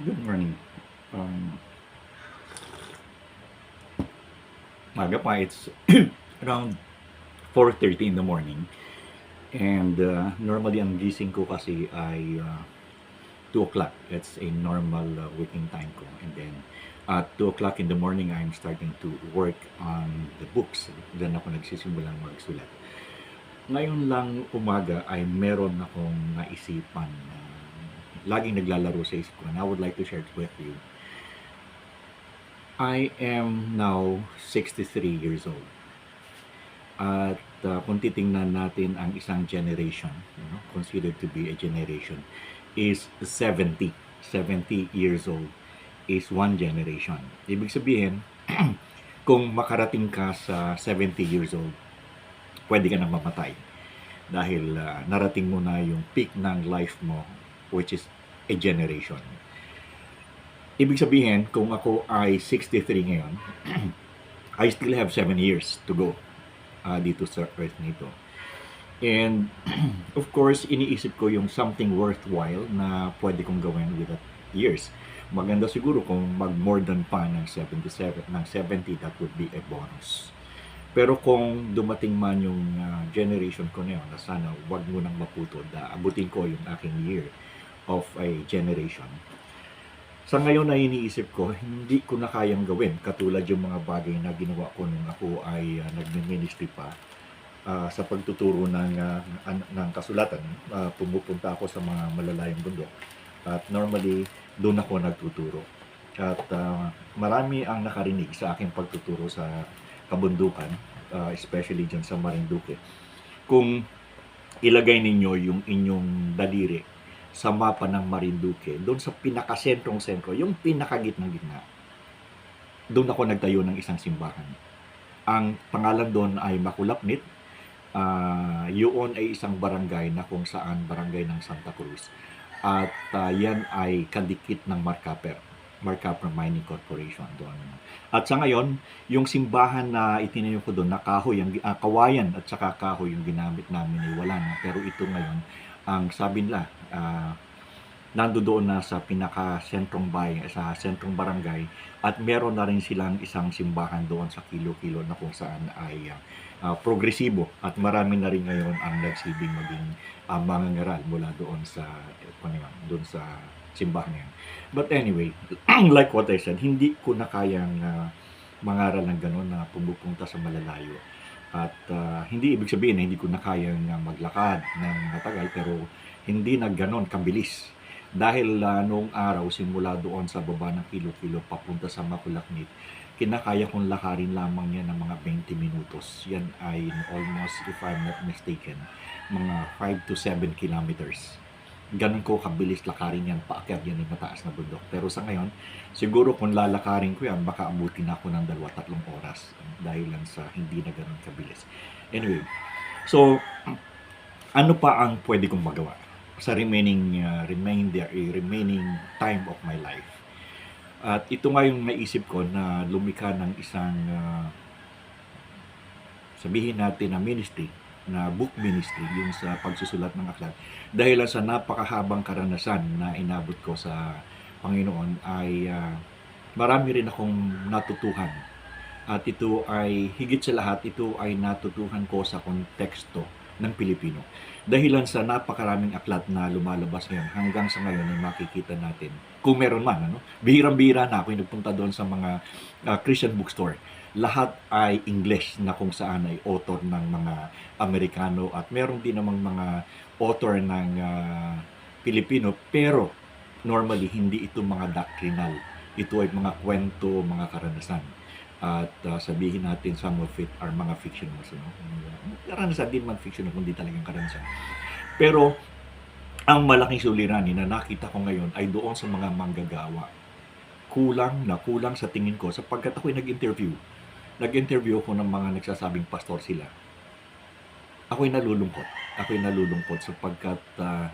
Good morning. Um, maga pa, it's around 4.30 in the morning. And uh, normally ang gising ko kasi ay uh, 2 o'clock. That's a normal uh, waking time ko. And then at 2 o'clock in the morning, I'm starting to work on the books. Then ako nagsisimulang magsulat. Ngayon lang umaga ay meron akong naisipan na laging naglalaro sa isip ko and I would like to share it with you. I am now 63 years old. At uh, kung titingnan natin ang isang generation, you know, considered to be a generation, is 70. 70 years old is one generation. Ibig sabihin, kung makarating ka sa 70 years old, pwede ka na mamatay. Dahil uh, narating mo na yung peak ng life mo, which is a generation. Ibig sabihin, kung ako ay 63 ngayon, I still have 7 years to go uh, dito sa earth nito. And of course, iniisip ko yung something worthwhile na pwede kong gawin with that years. Maganda siguro kung mag more than pa ng 77, ng 70, that would be a bonus. Pero kung dumating man yung uh, generation ko na yun, na sana wag mo nang maputol, na abutin ko yung aking year of a generation. Sa ngayon na iniisip ko, hindi ko na kayang gawin katulad yung mga bagay na ginawa ko nung ako ay uh, nagmi-ministry pa ah, sa pagtuturo ng, an- ng kasulatan. Ah, pumupunta ako sa mga malalayong bundok at normally doon ako nagtuturo. At ah, marami ang nakarinig sa aking pagtuturo sa kabundukan, ah, especially dyan sa Marinduque. Kung ilagay ninyo yung inyong daliri sa mapa ng Marinduque, doon sa pinakasentrong-sentro, yung pinakagitnang-gitna, doon ako nagtayo ng isang simbahan. Ang pangalan doon ay Makulapnit. Ah, yun ay isang barangay na kung saan barangay ng Santa Cruz. At ah, yan ay kadikit ng Marcaper. Marcaper Mining Corporation doon. At sa ngayon, yung simbahan na itinayo ko doon, na kahoy, ang, ah, kawayan at saka kahoy yung ginamit namin ay wala na. Pero ito ngayon, ang sabi nila, ah, nandoon na sa pinaka-sentrong bayan, sa sentrong barangay at meron na rin silang isang simbahan doon sa kilo-kilo na kung saan ay ah, progresibo at marami na rin ngayon ang nagsibing maging uh, mga ngaral mula doon sa yun, doon sa simbahan yan. But anyway, like what I said, hindi ko na kayang ah, mangaral ng gano'n na pumupunta sa malalayo. At ah, hindi ibig sabihin na hindi ko na kayang ah, maglakad ng matagal pero hindi na gano'n kabilis. Dahil ah, noong araw, simula doon sa baba ng kilo-kilo papunta sa Makulaknit, kinakaya kong lakarin lamang yan ng mga 20 minutos. Yan ay almost, if I'm not mistaken, mga 5 to 7 kilometers. Ganun ko kabilis lakarin yan, paakyat yan yung mataas na bundok. Pero sa ngayon, siguro kung lalakarin ko yan, baka abutin ako ng dalawa, tatlong oras dahil lang sa hindi na ganun kabilis. Anyway, so, ano pa ang pwede kong magawa sa remaining uh, remainder eh, remaining time of my life. At ito nga yung naisip ko na lumika ng isang uh, sabihin natin na ministry, na book ministry, yung sa pagsusulat ng aklat. Dahil sa napakahabang karanasan na inabot ko sa Panginoon ay uh, marami rin akong natutuhan. At ito ay, higit sa lahat, ito ay natutuhan ko sa konteksto ng Pilipino. Dahilan sa napakaraming aklat na lumalabas ngayon, hanggang sa ngayon ay makikita natin, kung meron man, ano? bihirang-bihira na ako yung nagpunta doon sa mga uh, Christian bookstore. Lahat ay English na kung saan ay author ng mga Amerikano at meron din namang mga author ng uh, Pilipino pero normally hindi ito mga doctrinal. Ito ay mga kwento, mga karanasan at uh, sabihin natin some of it are mga fictionals. No? Karanasan din man fictional, kundi talagang karanasan. Pero ang malaking suliranin na nakita ko ngayon ay doon sa mga manggagawa. Kulang na kulang sa tingin ko sapagkat ako'y nag-interview. Nag-interview ako ng mga nagsasabing pastor sila. Ako'y nalulungkot. Ako'y nalulungkot sapagkat uh,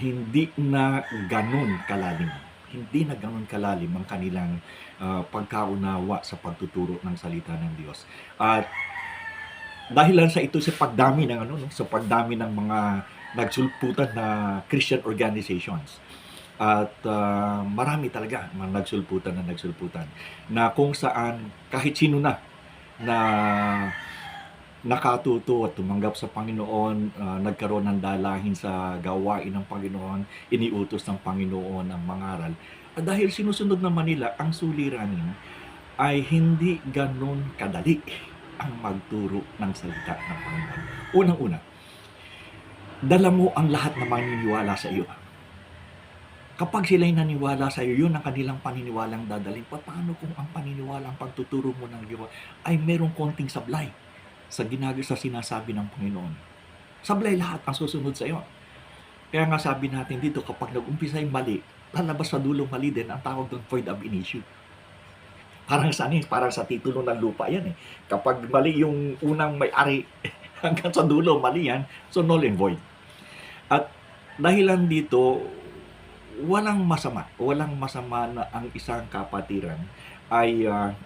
hindi na ganun kalalim hindi na ganoon kalalim ang kanilang uh, pagkaunawa sa pagtuturo ng salita ng Diyos. At dahil lang sa ito sa pagdami ng ano no, sa pagdami ng mga nagsulputan na Christian organizations At ah, marami talaga mga nagsulputan na nagsulputan na kung saan kahit sino na na nakatuto at tumanggap sa Panginoon, ah, nagkaroon ng dalahin sa gawain ng Panginoon, iniutos ng Panginoon ang mangaral. At dahil sinusunod naman nila ang suliranin, ay hindi ganon kadali ang magturo ng salita ng Panginoon. Unang-una, dala mo ang lahat na maniniwala sa iyo. Kapag sila'y naniwala sa iyo, yun ang kanilang paniniwalang dadalhin. Pa- Paano kung ang paniniwala, ang pagtuturo mo ng Diyos ay merong konting sablay sa ginagawa sa sinasabi ng Panginoon? Sablay lahat ang susunod sa iyo. Kaya nga sabi natin dito, kapag nag-umpisa yung mali, lalabas sa dulong mali din, ang tawag doon void ab initio. Parang sa ano eh, parang sa titulo ng lupa yan eh. Kapag mali yung unang may-ari, hanggang sa dulo, mali yan, so null and void. At dahilan dito, walang masama, walang masama na ang isang kapatiran ay ah,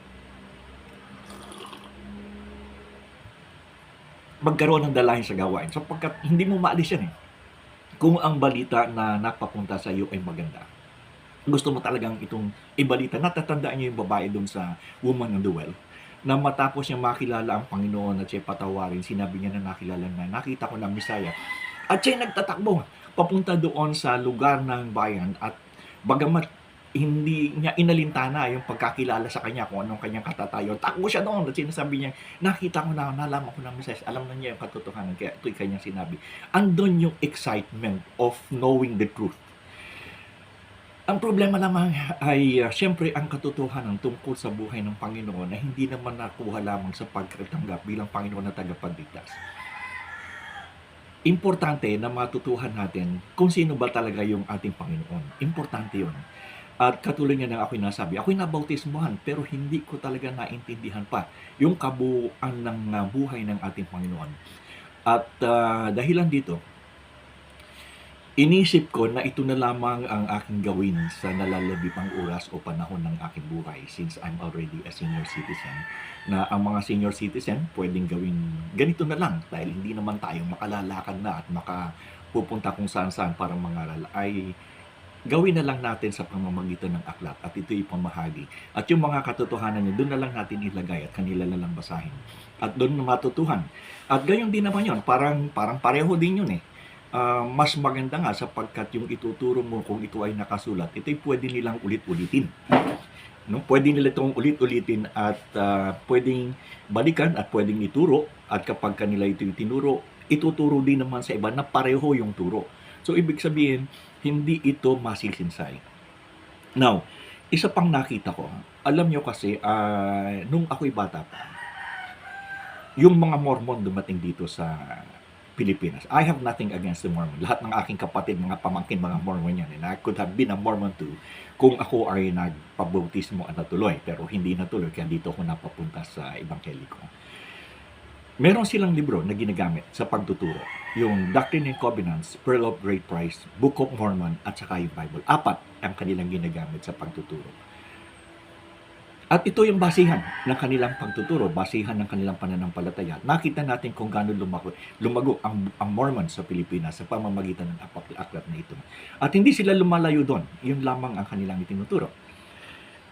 magkaroon ng dalahin sa gawain sapagkat hindi mo maalis yan eh. Kung ang balita na napapunta sa iyo ay maganda, gusto mo talagang itong ibalita. Natatandaan niyo yung babae doon sa Woman on the Well na matapos niya makilala ang Panginoon at siya patawarin, sinabi niya na nakilala na nakita ko ng Misaya. At siya nagtatakbo papunta doon sa lugar ng bayan at bagamat hindi niya inalintana yung pagkakilala sa kanya kung anong kanyang katatayo. Takbo siya doon at sinasabi niya, nakita ko na, nalaman ko ng Misaya, alam na niya yung katotohanan, kaya ito'y kanyang sinabi. Andon yung excitement of knowing the truth. Ang problema lamang ay uh, siyempre ang katotohanan tungkol sa buhay ng Panginoon na hindi naman nakuha lamang sa pagkatanggap bilang Panginoon na tagapagligtas. Importante na matutuhan natin kung sino ba talaga yung ating Panginoon. Importante yun. At katulad nga ng ako'y nasabi, ako'y nabautismuhan pero hindi ko talaga naintindihan pa yung kabuuan ng uh, buhay ng ating Panginoon. At uh, dahilan dito, Inisip ko na ito na lamang ang aking gawin sa nalalabi pang oras o panahon ng aking buhay since I'm already a senior citizen. Na ang mga senior citizen pwedeng gawin ganito na lang dahil hindi naman tayo makalalakad na at makapupunta kung saan saan para mangaral ay gawin na lang natin sa pamamagitan ng aklat at ito ipamahagi. At yung mga katotohanan niya, doon na lang natin ilagay at kanila na lang basahin. At doon na matutuhan. At gayon din naman yun, parang, parang pareho din yun eh Ah, mas maganda nga sapagkat yung ituturo mo kung ito ay nakasulat, ito'y pwede nilang ulit-ulitin. No? Pwede nila itong ulit-ulitin at ah, pwedeng balikan at pwedeng ituro at kapag kanila ito tinuro, ituturo din naman sa iba na pareho yung turo. So, ibig sabihin, hindi ito masisinsay. Now, isa pang nakita ko, alam nyo kasi, ah, nung ako'y bata pa, yung mga Mormon dumating dito sa Pilipinas. I have nothing against the Mormon. Lahat ng aking kapatid, mga pamangkin, mga Mormon yan. And I could have been a Mormon too kung ako ay nagpabautismo at natuloy. Pero hindi natuloy, kaya dito ako napapunta sa Ebangheliko. Meron silang libro na ginagamit sa pagtuturo. Yung Doctrine and Covenants, Pearl of Great Price, Book of Mormon, at saka yung Bible. Apat ang kanilang ginagamit sa pagtuturo. At ito yung basihan ng kanilang pagtuturo, basihan ng kanilang pananampalataya. Nakita natin kung gaano lumago, lumago ang, ang Mormon sa Pilipinas sa pamamagitan ng aklat na ito. At hindi sila lumalayo doon. Yun lamang ang kanilang itinuturo.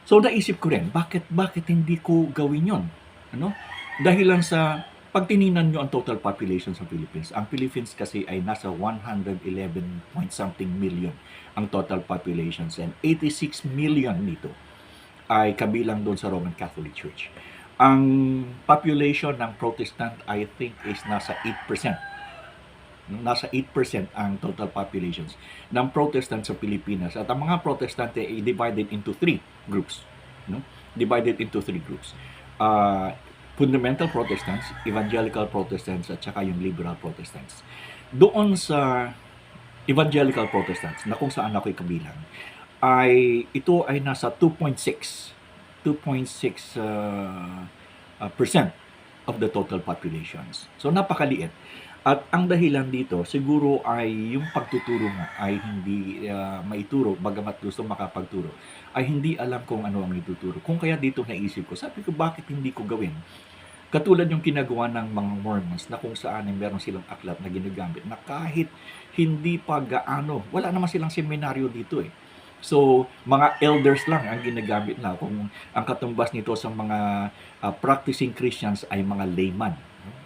So naisip ko rin, bakit bakit hindi ko gawin yon? Ano? Dahil lang sa pag tininan nyo ang total population sa Philippines, ang Philippines kasi ay nasa 111 point something million ang total population and 86 million nito ay kabilang doon sa Roman Catholic Church. Ang population ng Protestant, I think, is nasa 8%. Nasa 8% ang total populations ng Protestant sa Pilipinas. At ang mga Protestante ay divided into three groups. No? Divided into three groups. Uh, fundamental Protestants, Evangelical Protestants, at saka yung Liberal Protestants. Doon sa Evangelical Protestants, na kung saan ako'y kabilang, ay ito ay nasa 2.6 2.6 uh, uh, percent of the total populations. So napakaliit. At ang dahilan dito siguro ay yung pagtuturo nga ay hindi uh, maituro bagamat gusto makapagturo ay hindi alam kung ano ang ituturo. Kung kaya dito naisip ko, sabi ko bakit hindi ko gawin? Katulad yung kinagawa ng mga Mormons na kung saan ay meron silang aklat na ginagamit na kahit hindi pa gaano, wala naman silang seminaryo dito eh So, mga elders lang ang ginagamit na kung ang katumbas nito sa mga ah, practicing Christians ay mga layman.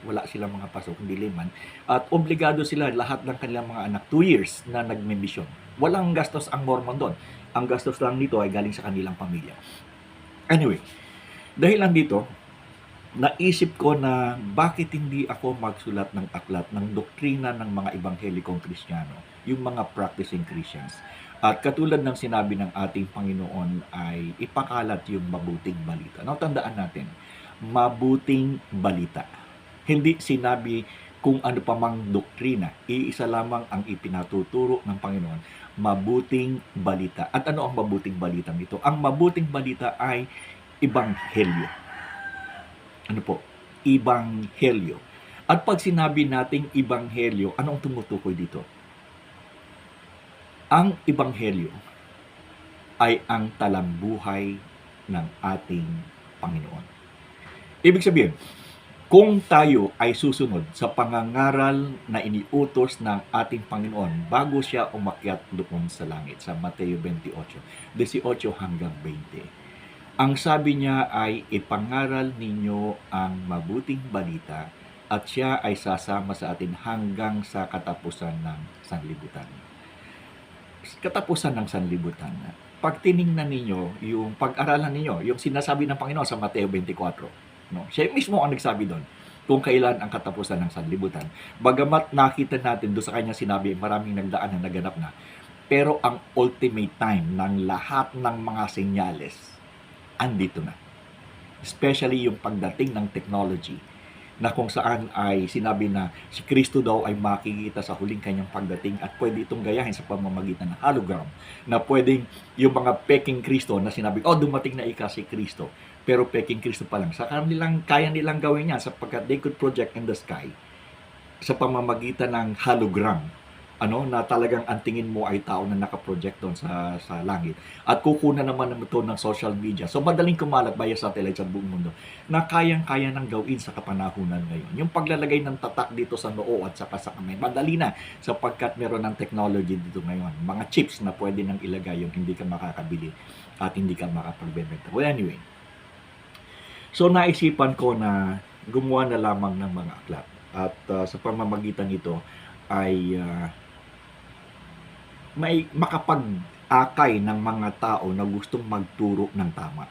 Wala silang mga pasok, kundi layman. At obligado sila lahat ng kanilang mga anak, two years na nagme-mission. Walang gastos ang Mormon doon. Ang gastos lang nito ay galing sa kanilang pamilya. Anyway, dahil lang dito, naisip ko na bakit hindi ako magsulat ng aklat ng doktrina ng mga ebanghelikong Kristiyano, yung mga practicing Christians. At katulad ng sinabi ng ating Panginoon ay ipakalat yung mabuting balita. Now, tandaan natin, mabuting balita. Hindi sinabi kung ano pa mang doktrina. Iisa lamang ang ipinatuturo ng Panginoon, mabuting balita. At ano ang mabuting balita nito? Ang mabuting balita ay ebanghelyo. Ano po? Ebanghelyo. At pag sinabi nating ebanghelyo, anong tumutukoy dito? Ang ebanghelyo ay ang talambuhay ng ating Panginoon. Ibig sabihin, kung tayo ay susunod sa pangangaral na iniutos ng ating Panginoon bago siya umakyat doon sa langit sa Mateo 28, 18 hanggang 20. Ang sabi niya ay ipangaral ninyo ang mabuting balita at siya ay sasama sa atin hanggang sa katapusan ng sanlibutan. Katapusan ng sanlibutan. Pag tiningnan ninyo yung pag-aralan ninyo, yung sinasabi ng Panginoon sa Mateo 24, No? Siya mismo ang nagsabi doon kung kailan ang katapusan ng sanlibutan. Bagamat nakita natin doon sa kanya sinabi, maraming nagdaan na naganap na. Pero ang ultimate time ng lahat ng mga senyales, andito na. Especially yung pagdating ng technology na kung saan ay sinabi na si Kristo daw ay makikita sa huling kanyang pagdating at pwede itong gayahin sa pamamagitan ng hologram na pwedeng yung mga peking Kristo na sinabi, oh dumating na ika si Kristo pero peking Kristo pa lang. Sa kanilang, kaya nilang gawin yan sapagkat they could project in the sky sa pamamagitan ng hologram ano na talagang ang tingin mo ay tao na nakaproject doon sa sa langit. At kukunan naman ng ito ng social media. So madaling kumalat via satellite sa buong mundo na kayang-kaya nang gawin sa kapanahunan ngayon? Yung paglalagay ng tatak dito sa noo at sa kamay madali na sapagkat meron ng technology dito ngayon. Mga chips na pwede nang ilagay yung hindi ka makakabili at hindi ka makapagbebenta. Well anyway. So naisipan ko na gumawa na lamang ng mga aklat. At uh, sa pamamagitan nito ay uh, may makapag-akay ng mga tao na gustong magturo ng tama.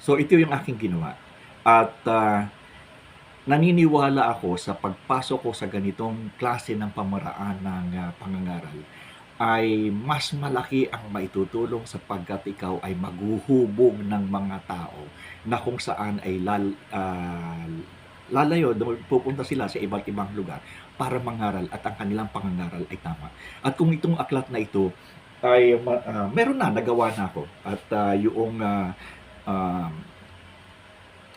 So ito yung aking ginawa. At uh, naniniwala ako sa pagpasok ko sa ganitong klase ng pamaraan ng uh, pangangaral ay mas malaki ang maitutulong sapagkat ikaw ay maghuhubog ng mga tao na kung saan ay lal, uh, lalayo, pupunta sila sa iba't ibang lugar para mangaral at ang kanilang pangangaral ay tama. At kung itong aklat na ito ay uh, meron na, nagawa na ako. At uh, yung uh, uh,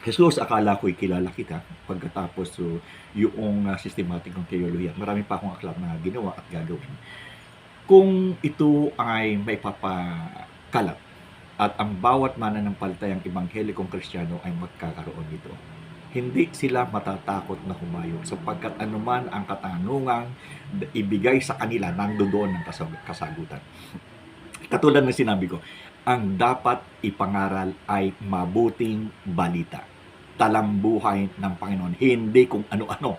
Jesus, akala ko'y kilala kita pagkatapos so, yung uh, systematic ng theology. Marami pa akong aklat na ginawa at gagawin kung ito ay may papakalat at ang bawat mananampalatayang ebanghelikong kristyano ay magkakaroon nito. Hindi sila matatakot na humayo sapagkat anuman ang katanungang ibigay sa kanila nandoon ng kasagutan. Katulad ng sinabi ko, ang dapat ipangaral ay mabuting balita. Talambuhay ng Panginoon, hindi kung ano-ano.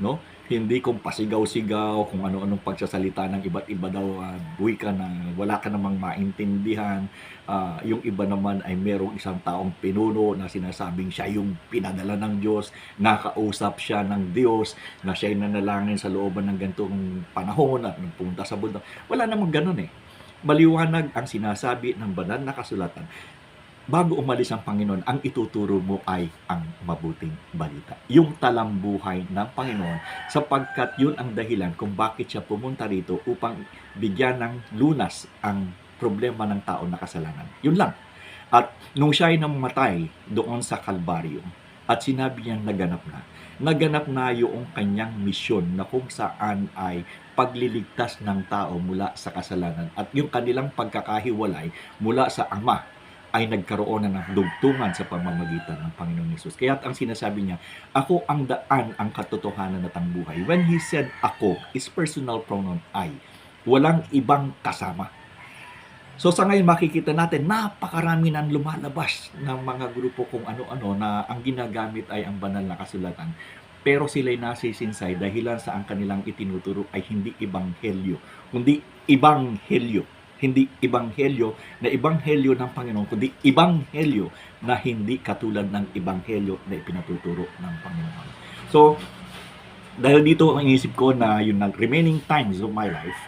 No? Hindi kung pasigaw-sigaw, kung ano-anong pagsasalita ng iba't iba daw, uh, buwi ka na wala ka namang maintindihan. Uh, yung iba naman ay merong isang taong pinuno na sinasabing siya yung pinadala ng Diyos, nakausap siya ng Diyos, na siya'y nanalangin sa looban ng gantong panahon at nagpunta sa bundok. Wala namang ganun eh. Maliwanag ang sinasabi ng banal na kasulatan bago umalis ang Panginoon, ang ituturo mo ay ang mabuting balita. Yung talambuhay ng Panginoon sapagkat yun ang dahilan kung bakit siya pumunta rito upang bigyan ng lunas ang problema ng tao na kasalanan. Yun lang. At nung siya ay namatay doon sa Kalbaryo at sinabi niya naganap na, naganap na yung kanyang misyon na kung saan ay pagliligtas ng tao mula sa kasalanan at yung kanilang pagkakahiwalay mula sa Ama ay nagkaroon na ng dugtungan sa pamamagitan ng Panginoong Yesus. Kaya ang sinasabi niya, ako ang daan, ang katotohanan at ang buhay. When he said ako, is personal pronoun I. Walang ibang kasama. So sa ngayon makikita natin napakarami nang lumalabas ng mga grupo kung ano-ano na ang ginagamit ay ang banal na kasulatan. Pero sila'y nasisinsay dahilan sa ang kanilang itinuturo ay hindi ibanghelyo, kundi ibanghelyo. Hindi ibanghelyo na ibanghelyo ng Panginoon, kundi ibanghelyo na hindi katulad ng ibanghelyo na ipinatuturo ng Panginoon. So, dahil dito ang inisip ko na yung remaining times of my life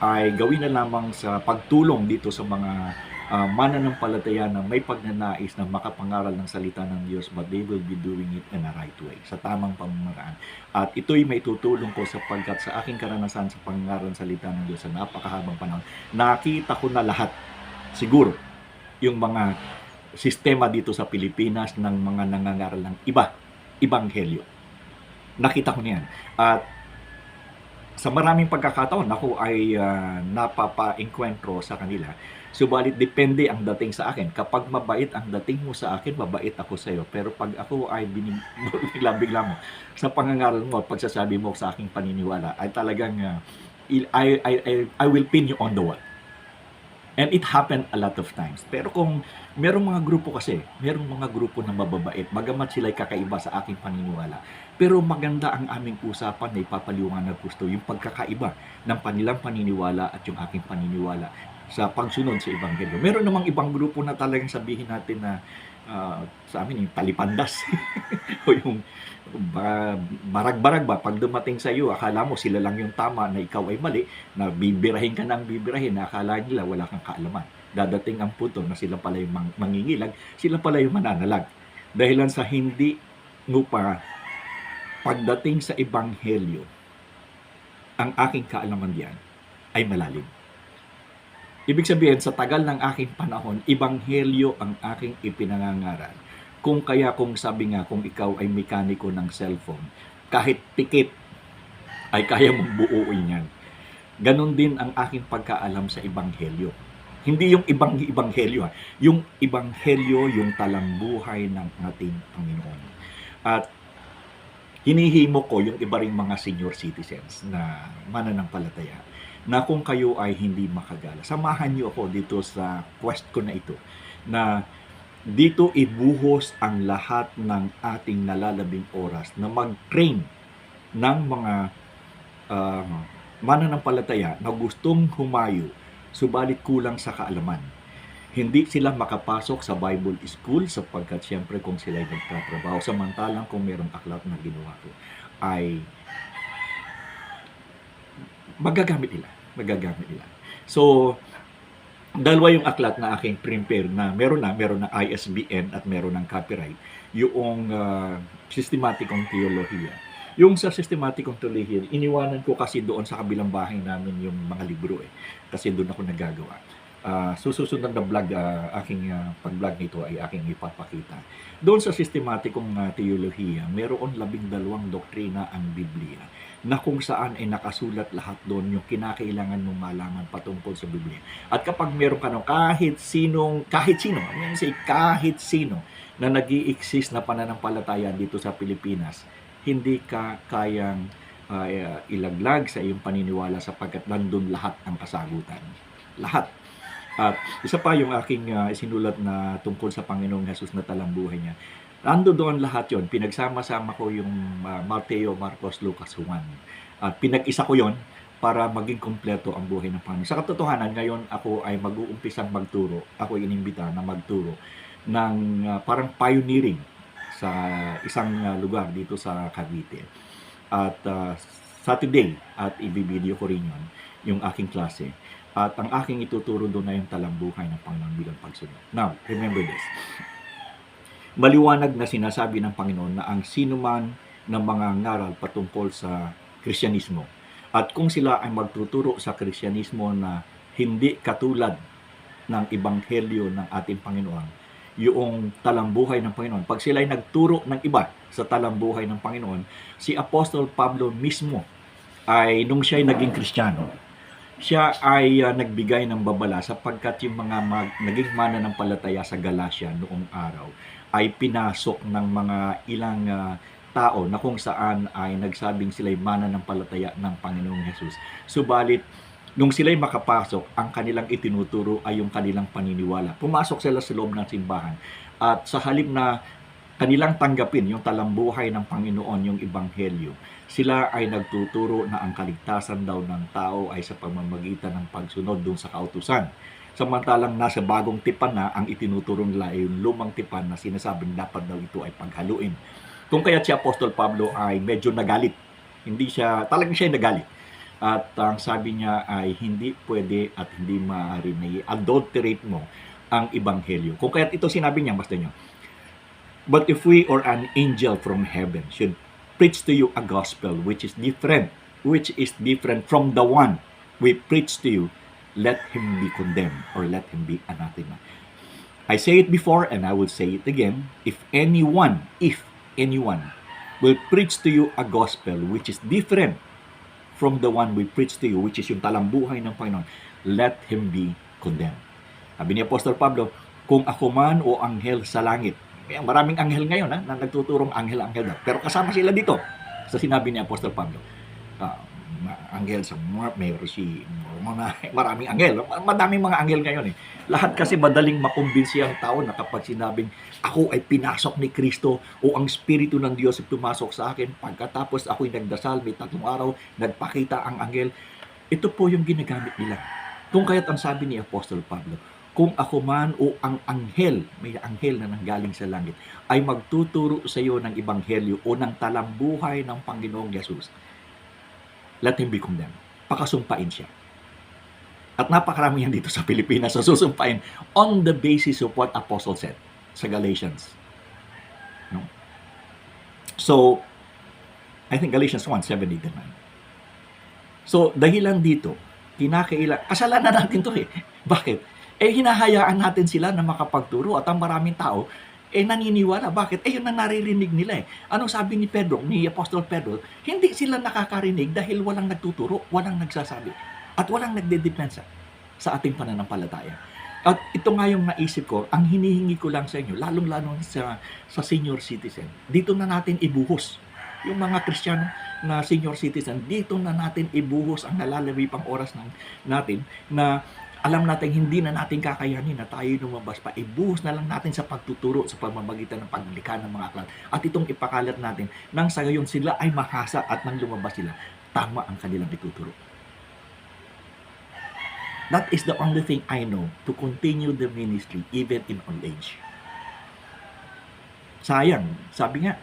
ay gawin na lamang sa pagtulong dito sa mga uh, mananampalataya na may pagnanais na makapangaral ng salita ng Diyos but they will be doing it in a right way, sa tamang pamamaraan. At ito'y may tutulong ko sapagkat sa aking karanasan sa pangaral ng salita ng Diyos sa napakahabang panahon, nakita ko na lahat, siguro, yung mga sistema dito sa Pilipinas ng mga nangangaral ng iba, ibanghelyo. Nakita ko niyan. At sa maraming pagkakataon, ako ay uh, napapa-enkwentro sa kanila. Subalit, depende ang dating sa akin. Kapag mabait ang dating mo sa akin, mabait ako sa iyo. Pero pag ako ay binim- bigla-bigla mo sa pangangaral mo at pagsasabi mo sa aking paniniwala, ay talagang uh, I, I, I, I will pin you on the wall. And it happened a lot of times. Pero kung merong mga grupo kasi, merong mga grupo na mababait, bagamat sila'y kakaiba sa aking paniniwala. Pero maganda ang aming usapan na ipapaliwanag gusto yung pagkakaiba ng kanilang paniniwala at yung aking paniniwala sa pagsunod sa Ebanghelyo. Meron namang ibang grupo na talagang sabihin natin na uh, sa amin yung talipandas. O yung ba, barag-barag ba pag dumating sa iyo akala mo sila lang yung tama na ikaw ay mali na bibirahin ka ng bibirahin na akala nila wala kang kaalaman. Dadating ang punto na sila pala yung mang- mangingilag sila pala yung mananalag. Dahilan sa hindi mo pa pagdating sa ebanghelyo ang aking kaalaman diyan ay malalim Ibig sabihin, sa tagal ng aking panahon, ibanghelyo ang aking ipinangangaral. Kung kaya kung sabi nga, kung ikaw ay mekaniko ng cellphone, kahit tikit ay kaya mong buuin yan. Ganon din ang aking pagkaalam sa ibanghelyo. Hindi yung ibang ibanghelyo, ha? yung ibanghelyo, yung talambuhay ng ating Panginoon. At hinihimo ko yung iba ring mga senior citizens na mananampalataya na kung kayo ay hindi makagala. Samahan niyo ako dito sa quest ko na ito na dito ibuhos ang lahat ng ating nalalabing oras na mag-train ng mga uh, mananampalataya na gustong humayo subalit kulang sa kaalaman. Hindi sila makapasok sa Bible school sapagkat siyempre kung sila ay nagtatrabaho samantalang kung mayroong aklat na ginawa ko ay magagamit nila. Magagamit nila. So, dalawa yung aklat na aking prepare na meron na, meron na ISBN at meron ng copyright, yung uh, systematikong teolohiya. Yung sa systematikong teolohiya, iniwanan ko kasi doon sa kabilang bahay namin yung mga libro eh. Kasi doon ako nagagawa. Uh, susunod na vlog, uh, aking uh, pag-vlog nito ay aking ipapakita. Doon sa systematikong uh, teolohiya, meron labing dalawang doktrina ang Biblia na kung saan ay nakasulat lahat doon yung kinakailangan mong malaman patungkol sa Biblia. At kapag meron ka no, kahit sinong, kahit sino, I mean say, kahit sino na nag exist na pananampalataya dito sa Pilipinas, hindi ka kayang uh, ilaglag sa iyong paniniwala sapagkat nandun lahat ang kasagutan. Lahat. At isa pa yung aking uh, sinulat na tungkol sa Panginoong Jesus na talambuhay niya Nando doon lahat yon Pinagsama-sama ko yung uh, Mateo, Marcos, Lucas, Juan. At pinag-isa ko yon para maging kompleto ang buhay ng Panginoon. Sa katotohanan, ngayon ako ay mag-uumpisang magturo. Ako ay inimbita na magturo ng uh, parang pioneering sa isang uh, lugar dito sa Cavite. At uh, Saturday, at ibibideo ko rin yun, yung aking klase. At ang aking ituturo doon na yung talambuhay ng Panginoon bilang pagsunod. Now, remember this maliwanag na sinasabi ng Panginoon na ang sinuman ng mga ngaral patungkol sa Kristyanismo at kung sila ay magtuturo sa Kristyanismo na hindi katulad ng Ebanghelyo ng ating Panginoon, yung talambuhay ng Panginoon. Pag sila ay nagturo ng iba sa talambuhay ng Panginoon, si Apostol Pablo mismo ay nung siya ay naging Kristiyano, siya ay uh, nagbigay ng babala sapagkat yung mga mag, naging mana ng palataya sa Galacia noong araw ay pinasok ng mga ilang uh, tao na kung saan ay nagsabing sila'y mana ng Panginoong Jesus. Subalit, nung sila'y makapasok, ang kanilang itinuturo ay yung kanilang paniniwala. Pumasok sila sa loob ng simbahan. At sa halip na kanilang tanggapin yung talambuhay ng Panginoon, yung Ebanghelyo, sila ay nagtuturo na ang kaligtasan daw ng tao ay sa pamamagitan ng pagsunod dun sa kautusan. Samantalang nasa bagong tipan na, ang itinuturo nila ay yung lumang tipan na sinasabing dapat daw ito ay paghaluin. Kung kaya si Apostol Pablo ay medyo nagalit, hindi siya, talagang siya ay nagalit. At ang sabi niya ay hindi pwede at hindi maaari na i-adulterate mo ang Ebanghelyo. Kung kaya ito sinabi niya, basta niyo, But if we or an angel from heaven should preach to you a gospel which is different, which is different from the one we preach to you, let him be condemned or let him be anathema. I say it before and I will say it again. If anyone, if anyone will preach to you a gospel which is different from the one we preach to you, which is yung talambuhay ng Panginoon, let him be condemned. Sabi ni Apostol Pablo, kung ako man o anghel sa langit, kaya maraming anghel ngayon ha, na nagtuturong anghel-anghel daw. Pero kasama sila dito sa sinabi ni Apostol Pablo. Ma- anghel sa si mga, maraming anghel. Ma- Madaming mga anghel ngayon eh. Lahat kasi madaling makumbinsi ang tao na kapag sinabing ako ay pinasok ni Kristo o ang Espiritu ng Diyos ay pumasok sa akin pagkatapos ako'y nagdasal, may tatlong araw, nagpakita ang anghel. Ito po yung ginagamit nila. Kung kaya't ang sabi ni Apostol Pablo, kung ako man o ang anghel, may anghel na nanggaling sa langit, ay magtuturo sa iyo ng ebanghelyo o ng talambuhay ng Panginoong Yesus, let him be condemned. Pakasumpain siya. At napakarami yan dito sa Pilipinas sa susumpain on the basis of what Apostle said sa Galatians. No? So, I think Galatians 1, 7, 8, and 9. So, dahilan dito, kinakailan, kasalanan natin to eh. Bakit? Eh, hinahayaan natin sila na makapagturo at ang maraming tao, eh, naniniwala. Bakit? Eh, yun ang naririnig nila eh. Anong sabi ni Pedro, ni Apostol Pedro? Hindi sila nakakarinig dahil walang nagtuturo, walang nagsasabi, at walang nagdedepensa sa ating pananampalataya. At ito nga yung naisip ko, ang hinihingi ko lang sa inyo, lalong-lalo sa, sa senior citizen, dito na natin ibuhos yung mga Kristiyano na senior citizen, dito na natin ibuhos ang nalalawi pang oras ng, natin na alam natin hindi na natin kakayanin na tayo lumabas pa. Ibuhos na lang natin sa pagtuturo sa pamamagitan ng paglikha ng mga aklat. At itong ipakalat natin nang sa gayon sila ay mahasa at nang lumabas sila, tama ang kanilang ituturo. That is the only thing I know to continue the ministry even in old age. Sayang, sabi nga,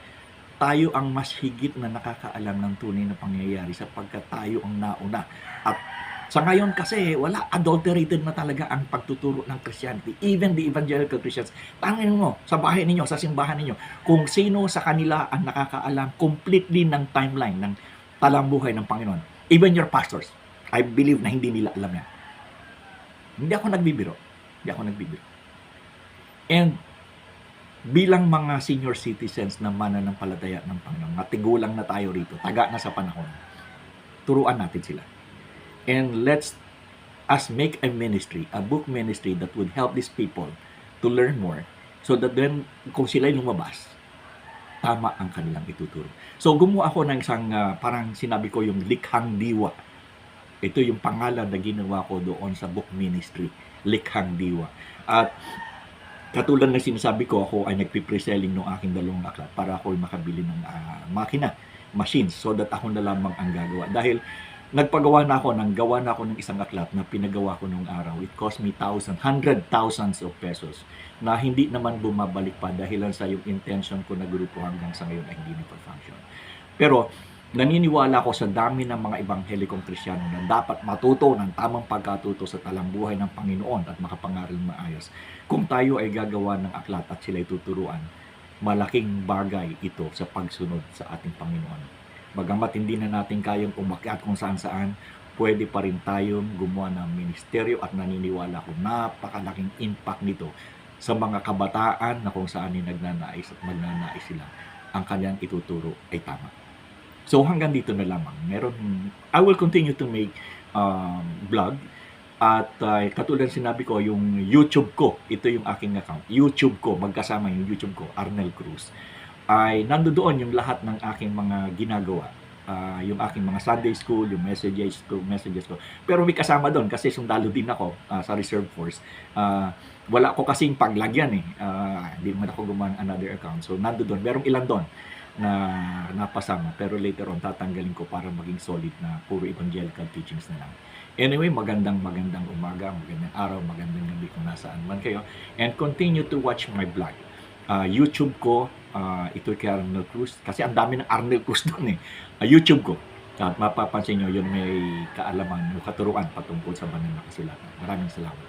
tayo ang mas higit na nakakaalam ng tunay na pangyayari sapagkat tayo ang nauna. At sa ngayon kasi, wala, adulterated na talaga ang pagtuturo ng Christianity. Even the evangelical Christians. Tangin mo, sa bahay ninyo, sa simbahan ninyo, kung sino sa kanila ang nakakaalam completely ng timeline ng talambuhay ng Panginoon. Even your pastors, I believe na hindi nila alam yan. Hindi ako nagbibiro. Hindi ako nagbibiro. And bilang mga senior citizens na mananampalataya ng Panginoon, matigulang na tayo rito, taga na sa panahon, turuan natin sila. And let's us make a ministry, a book ministry that would help these people to learn more so that then kung sila'y lumabas, tama ang kanilang ituturo. So gumawa ako ng isang ah, parang sinabi ko yung likhang diwa. Ito yung pangalan na ginawa ko doon sa book ministry, likhang diwa. At katulad ng sinasabi ko, ako ay nagpipreselling ng aking dalawang aklat para ako makabili ng ah, makina, machines, so that ako na lamang ang gagawa. Dahil nagpagawa na ako ng gawa na ako ng isang aklat na pinagawa ko nung araw. It cost me thousand, hundred thousands of pesos na hindi naman bumabalik pa dahilan sa yung intention ko na grupo hanggang sa ngayon ay hindi na-function. Pero naniniwala ako sa dami ng mga ebanghelikong kristyano na dapat matuto ng tamang pagkatuto sa talambuhay ng Panginoon at makapangaral maayos. Kung tayo ay gagawa ng aklat at sila'y tuturuan, malaking bagay ito sa pagsunod sa ating Panginoon. Bagamat hindi na natin kayang umakyat kung saan saan, pwede pa rin tayong gumawa ng ministeryo at naniniwala ko napakalaking impact nito sa mga kabataan na kung saan ay nagnanais at magnanais sila ang kanyang ituturo ay tama. So hanggang dito na lamang. Meron, I will continue to make um, vlog at uh, katulad sinabi ko, yung YouTube ko, ito yung aking account. YouTube ko, magkasama yung YouTube ko, Arnel Cruz ay nandoon yung lahat ng aking mga ginagawa ah, yung aking mga Sunday school, yung messages ko, messages ko. Pero may kasama doon kasi sundalo din ako ah, sa reserve force. Ah, wala ko kasing paglagyan eh. Ah, hindi naman ako gumawa another account. So nando doon, merong ilan doon na napasama. Pero later on, tatanggalin ko para maging solid na puro evangelical teachings na lang. Anyway, magandang magandang umaga, magandang araw, magandang gabi kung nasaan man kayo. And continue to watch my vlog. Ah, YouTube ko, ah, ito kay Arnel Cruz. Kasi ang dami ng Arnel Cruz doon eh. Ah, YouTube ko. At mapapansin nyo, yun may kaalaman o katuruan patungkol sa banal na kasulatan. Maraming salamat.